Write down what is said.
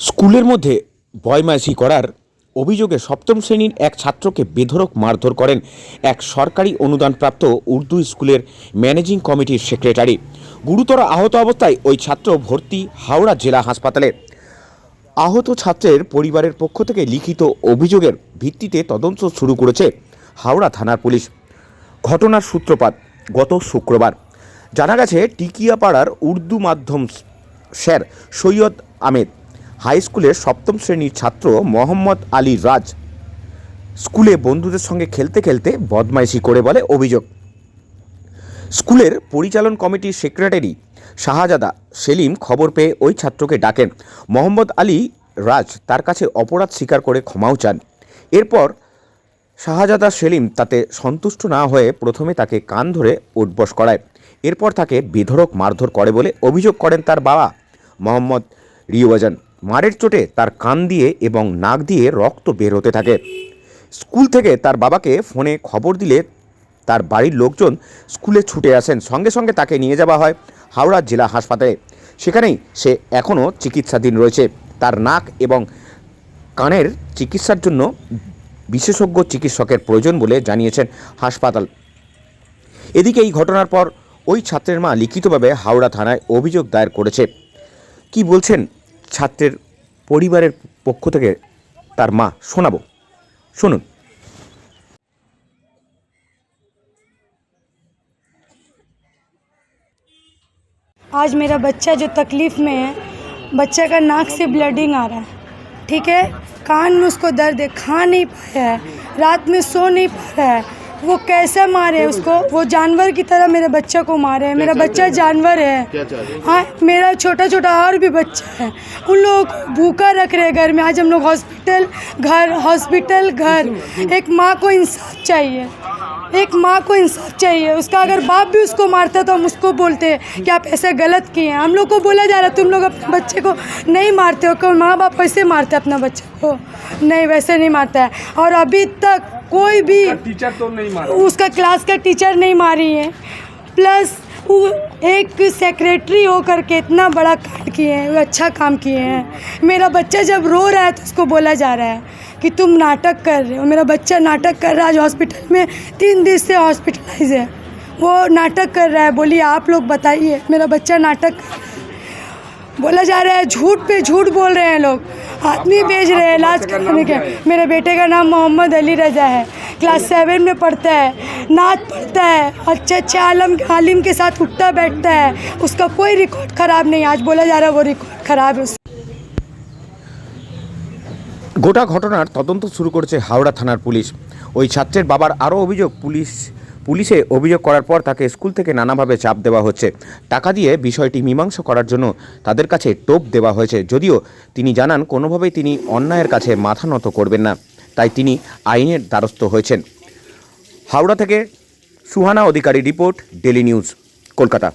স্কুলের মধ্যে বয়মাইশি করার অভিযোগে সপ্তম শ্রেণির এক ছাত্রকে বেধড়ক মারধর করেন এক সরকারি অনুদানপ্রাপ্ত উর্দু স্কুলের ম্যানেজিং কমিটির সেক্রেটারি। গুরুতর আহত অবস্থায় ওই ছাত্র ভর্তি হাওড়া জেলা হাসপাতালে। আহত ছাত্রের পরিবারের পক্ষ থেকে লিখিত অভিযোগের ভিত্তিতে তদন্ত শুরু করেছে হাওড়া থানার পুলিশ। ঘটনার সূত্রপাত গত শুক্রবার। জানা গেছে, টিকিয়াপাড়ার উর্দু মাধ্যম স্যার সৈয়দ আহমেদ হাই স্কুলের সপ্তম শ্রেণির ছাত্র মোহাম্মদ আলী রাজ স্কুলে বন্ধুদের সঙ্গে খেলতে খেলতে বদমাইশি করে বলে অভিযোগ। স্কুলের পরিচালন কমিটির সেক্রেটারি শাহজাদা সেলিম খবর পেয়ে ওই ছাত্রকে ডাকেন। মোহাম্মদ আলী রাজ তার কাছে অপরাধ স্বীকার করে ক্ষমাও চান। এরপর শাহজাদা সেলিম তাতে সন্তুষ্ট না হয়ে প্রথমে তাকে কান ধরে উঠবস করায়। এরপর তাকে বেধড়ক মারধর করে বলে অভিযোগ করেন তার বাবা মোহাম্মদ রিওয়াজান। মারের চোটে তার কান দিয়ে এবং নাক দিয়ে রক্ত বের হতে থাকে। স্কুল থেকে তার বাবাকে ফোনে খবর দিলে তার বাড়ির লোকজন স্কুলে ছুটে আসেন। সঙ্গে সঙ্গে তাকে নিয়ে যাওয়া হয় হাওড়া জেলা হাসপাতালে। সেখানেই সে এখনও চিকিৎসাধীন রয়েছে। তার নাক এবং কানের চিকিৎসার জন্য বিশেষজ্ঞ চিকিৎসকের প্রয়োজন বলে জানিয়েছেন হাসপাতাল। এদিকে এই ঘটনার পর ওই ছাত্রের মা লিখিতভাবে হাওড়া থানায় অভিযোগ দায়ের করেছে। কি বলছেন ছাত্রের পরিবারের পক্ষ থেকে তার মা শোনাবো শুনুন आज मेरा बच्चा जो तकलीफ़ में है बच्चा का नाक से ब्लडिंग आ रहा है ठीक है कान में उसको दर्द है खा नहीं पाया है रात में सो नहीं पा रहा है वो कैसे मारे उसको? वो जानवर की तरह मेरे बच्चे को मारे है। मेरा बच्चा जानवर है। हाँ? मेरा छोटा छोटा और भी बच्चा है। उन लोगों को भूखा रख रहे हैं घर में। आज हम लोग हॉस्पिटल घर हॉस्पिटल घर। एक माँ को इंसाफ चाहिए। एक माँ को इंसाफ चाहिए। उसका अगर बाप भी उसको मारता तो हम उसको बोलते हैं कि आप ऐसे गलत किए हैं। हम लोग को बोला जा रहा तुम लोग अपने बच्चे को नहीं मारते हो। क्यों? माँ बाप वैसे मारते अपना बच्चे को। नहीं वैसे नहीं मारता है। और अभी तक कोई भी टीचर तो नहीं मारा। उसका क्लास का टीचर नहीं मारी है। प्लस वो एक सेक्रेटरी हो करके इतना बड़ा कांड किए हैं वो अच्छा काम किए हैं। मेरा बच्चा जब रो रहा है तो उसको बोला जा रहा है कि तुम नाटक कर रहे हो। मेरा बच्चा नाटक कर रहा है आज हॉस्पिटल में तीन दिन से हॉस्पिटलाइज है। वो नाटक कर रहा है बोलिए आप लोग बताइए मेरा बच्चा नाटक बोला जा रहा है झूठ पे झूठ बोल रहे हैं लोग। आदमी भेज रहे हैं इलाज कराने के मेरे बेटे का नाम मोहम्मद अली रजा है क्लास सेवन में पढ़ता है नाच पढ़ता है अच्छे अच्छे आलम आलिम के साथ उठता बैठता है उसका कोई रिकॉर्ड ख़राब नहीं आज बोला जा रहा है वो रिकॉर्ड ख़राब है उसका গোটা ঘটনার তদন্ত শুরু করেছে হাওড়া থানার পুলিশ ওই ছাত্রের বাবার আরও অভিযোগ পুলিশ পুলিশে অভিযোগ করার পর তাকে স্কুল থেকে নানাভাবে চাপ দেওয়া হচ্ছে। টাকা দিয়ে বিষয়টি মীমাংসা করার জন্য তাদের কাছে টোপ দেওয়া হয়েছে। যদিও তিনি জানান, কোনোভাবেই তিনি অন্যায়ের কাছে মাথা নত করবেন না। তাই তিনি আইনের দ্বারস্থ হয়েছেন। হাওড়া থেকে Suhana Adhikari report daily news, Kolkata.